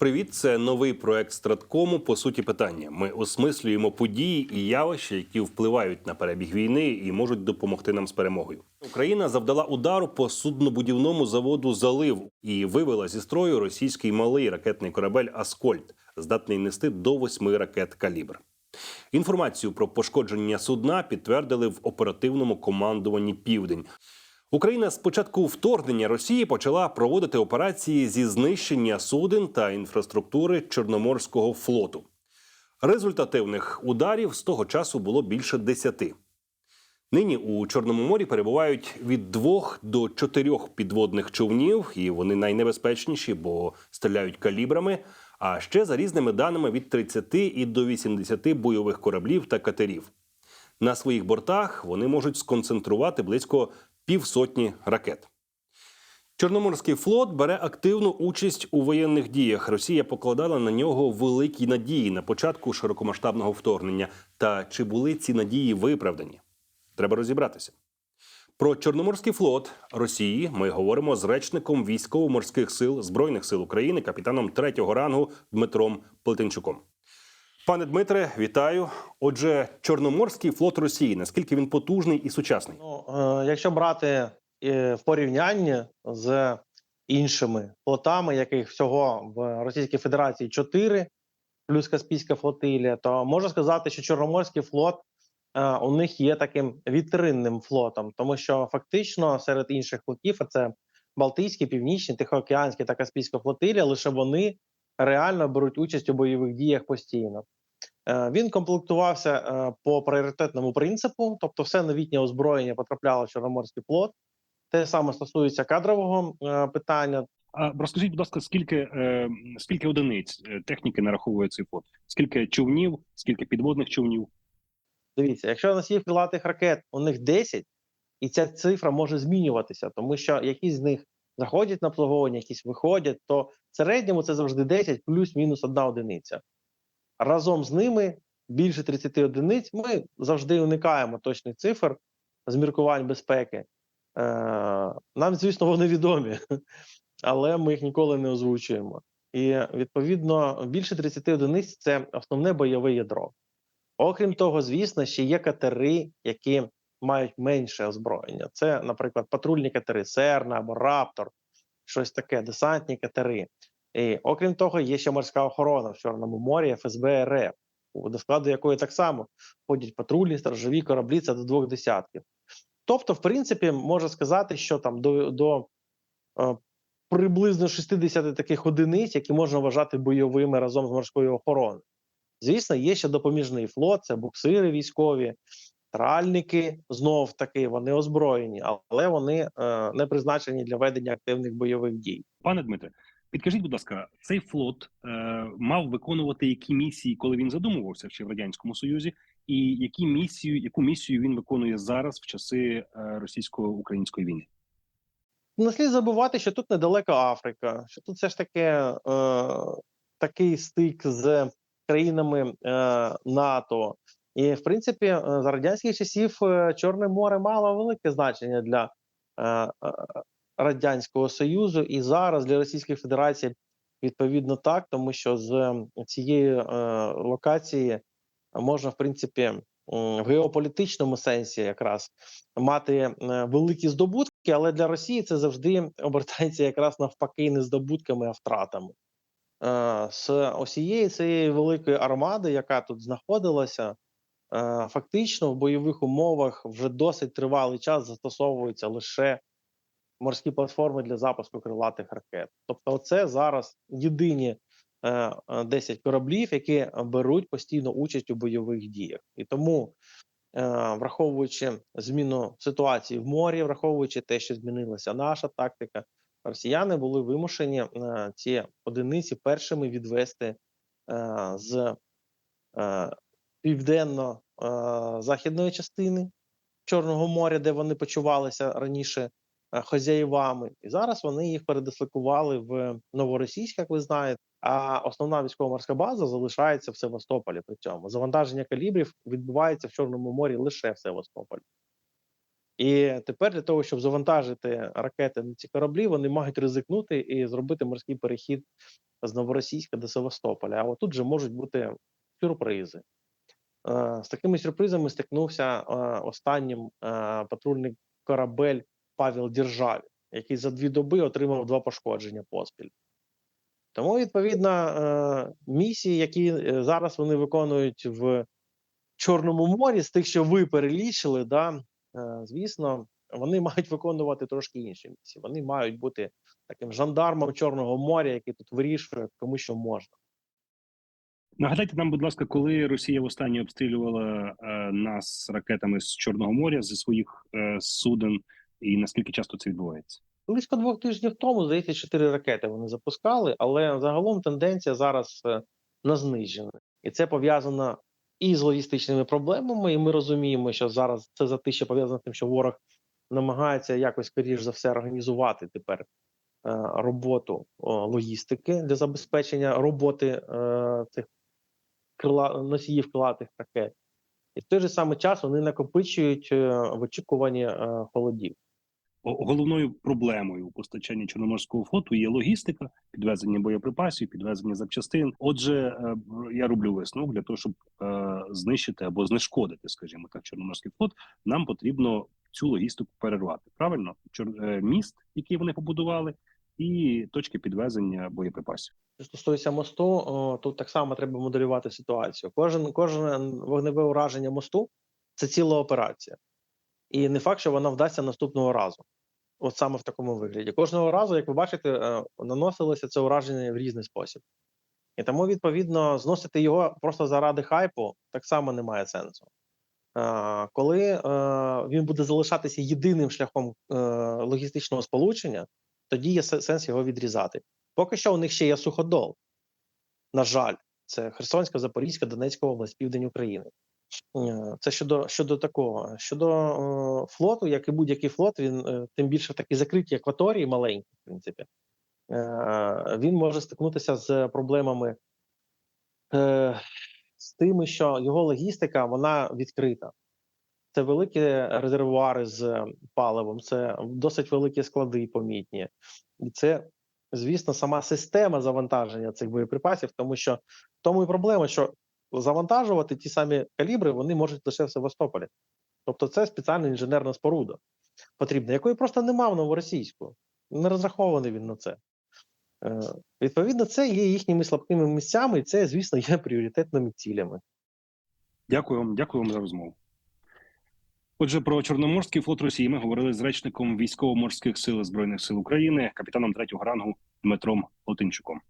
Привіт, це новий проект Страткому. По суті, питання. Ми осмислюємо події і явища, які впливають на перебіг війни і можуть допомогти нам з перемогою. Україна завдала удару по суднобудівному заводу Залив і вивела зі строю російський малий ракетний корабель Аскольд, здатний нести до восьми ракет калібр. Інформацію про пошкодження судна підтвердили в оперативному командуванні Південь. Україна з початку вторгнення Росії почала проводити операції зі знищення суден та інфраструктури Чорноморського флоту. Результативних ударів з того часу було більше десяти. Нині у Чорному морі перебувають від двох до чотирьох підводних човнів, і вони найнебезпечніші, бо стріляють калібрами. А ще за різними даними від 30 і до 80 бойових кораблів та катерів. На своїх бортах вони можуть сконцентрувати близько півсотні ракет. Чорноморський флот бере активну участь у воєнних діях. Росія покладала на нього великі надії на початку широкомасштабного вторгнення. Та чи були ці надії виправдані? Треба розібратися. Про Чорноморський флот Росії ми говоримо з речником військово-морських сил Збройних сил України, капітаном третього рангу Дмитром Плетенчуком. Пане Дмитре, вітаю. Отже, Чорноморський флот Росії наскільки він потужний і сучасний? Ну, е, якщо брати е, в порівнянні з іншими флотами, яких всього в Російській Федерації 4, плюс Каспійська флотилія, то можна сказати, що Чорноморський флот е, у них є таким вітринним флотом, тому що фактично серед інших флотів, а це Балтійський, Північний, Тихоокеанський та Каспійська флотилія, лише вони реально беруть участь у бойових діях постійно. Е, Він комплектувався е, по пріоритетному принципу, тобто все новітнє озброєння потрапляло в Чорноморський флот. Те саме стосується кадрового е, питання. А розкажіть, будь ласка, скільки скільки одиниць техніки нараховує цей флот? Скільки човнів, скільки підводних човнів? Дивіться, якщо носіїв крилатих ракет у них 10, і ця цифра може змінюватися, тому що якісь з них заходять на обслуговування, якісь виходять, то в середньому це завжди 10 плюс-мінус одна одиниця. Разом з ними більше 30 одиниць. Ми завжди уникаємо точних цифр з міркувань безпеки. Е, Нам, звісно, вони відомі, але ми їх ніколи не озвучуємо. І відповідно більше 30 одиниць це основне бойове ядро. Окрім того, звісно, ще є катери, які мають менше озброєння. Це, наприклад, патрульні катери Серна або Раптор, щось таке, десантні катери. І окрім того, є ще морська охорона в Чорному морі, ФСБ РФ, до складу якої так само входять патрульні сторожові кораблі, це до двох десятків. Тобто, в принципі, можна сказати, що там до, до е, приблизно 60 таких одиниць, які можна вважати бойовими разом з морською охороною. Звісно, є ще допоміжний флот, це буксири військові, тральники знов таки вони озброєні, але вони е, не призначені для ведення активних бойових дій. Пане Дмитре, підкажіть, будь ласка, цей флот е, мав виконувати які місії, коли він задумувався ще в радянському союзі, і які місію, яку місію він виконує зараз в часи е, російсько-української війни? Не слід забувати, що тут недалека Африка, що тут все ж таки е, такий стик з країнами е, НАТО. І, в принципі, е, за радянських часів е, Чорне море мало велике значення для е, Радянського Союзу, і зараз для Російської Федерації відповідно так, тому що з цієї локації можна, в принципі, в геополітичному сенсі якраз мати великі здобутки, але для Росії це завжди обертається якраз навпаки не здобутками, а втратами. З усієї цієї великої армади, яка тут знаходилася, фактично в бойових умовах вже досить тривалий час застосовуються лише морські платформи для запуску крилатих ракет. Тобто, це зараз єдині е, е, 10 кораблів, які беруть постійно участь у бойових діях. І тому, е, враховуючи зміну ситуації в морі, враховуючи те, що змінилася наша тактика, росіяни були вимушені е, ці одиниці першими відвести е, з е, південно-західної частини Чорного моря, де вони почувалися раніше е, хазяївами, і зараз вони їх передислокували в Новоросійськ, як ви знаєте. А основна військово-морська база залишається в Севастополі. При цьому завантаження калібрів відбувається в Чорному морі лише в Севастополі. І тепер для того, щоб завантажити ракети на ці кораблі, вони мають ризикнути і зробити морський перехід з Новоросійська до Севастополя. А отут же можуть бути сюрпризи. Е, З такими сюрпризами стикнувся е, останнім е, патрульний корабель Павел Державі, який за дві доби отримав два пошкодження поспіль. Тому, відповідно, місії, які зараз вони виконують в Чорному морі, з тих, що ви перелічили, да, звісно, вони мають виконувати трошки інші місії. Вони мають бути таким жандармом Чорного моря, який тут вирішує, кому що можна. Нагадайте нам, будь ласка, коли Росія востаннє обстрілювала е, нас ракетами з Чорного моря зі своїх е, суден, і наскільки часто це відбувається? Близько двох тижнів тому, здається, чотири ракети вони запускали, але загалом тенденція зараз е, на зниження. І це пов'язано і з логістичними проблемами, і ми розуміємо, що зараз це за те, що пов'язано з тим, що ворог намагається якось, скоріш за все, організувати тепер е, роботу логістики для забезпечення роботи е, цих крила, носіїв крилатих ракет. І в той же самий час вони накопичують е, в очікуванні е, холодів. Головною проблемою у постачанні Чорноморського флоту є логістика, підвезення боєприпасів, підвезення запчастин. Отже, е, я роблю висновок для того, щоб знищити або знешкодити, скажімо так, Чорноморський флот. Нам потрібно цю логістику перервати. Правильно, Чор- міст, який вони побудували, і точки підвезення боєприпасів. Що стосується мосту, тут так само треба моделювати ситуацію. Кожен кожне вогневе ураження мосту це ціла операція, і не факт, що вона вдасться наступного разу. От саме в такому вигляді. Кожного разу, як ви бачите, е, наносилося це ураження в різний спосіб. І тому, відповідно, зносити його просто заради хайпу так само не має сенсу. Е, Коли е, він буде залишатися єдиним шляхом логістичного сполучення, тоді є сенс його відрізати. Поки що у них ще є суходол. На жаль, це Херсонська, Запорізька, Донецька область, південь України. Е, Це щодо щодо такого. Щодо е, флоту, як і будь-який флот, він е, тим більше в такій закритій акваторії, маленькій, в принципі, е, він може стикнутися з проблемами е, з тим, що його логістика вона відкрита. Це великі резервуари з паливом, це досить великі склади помітні. І це, звісно, сама система завантаження цих боєприпасів, тому що в тому і проблема, що завантажувати ті самі калібри вони можуть лише в Севастополі. Тобто це спеціальна інженерна споруда потрібна, якої просто нема в новоросійську. Не розрахований він на це. Е, відповідно, це є їхніми слабкими місцями, і це, звісно, є пріоритетними цілями. Дякую вам, дякую вам за розмову. Отже, про Чорноморський флот Росії ми говорили з речником військово-морських сил збройних сил України, капітаном третього рангу Дмитром Лотинчуком.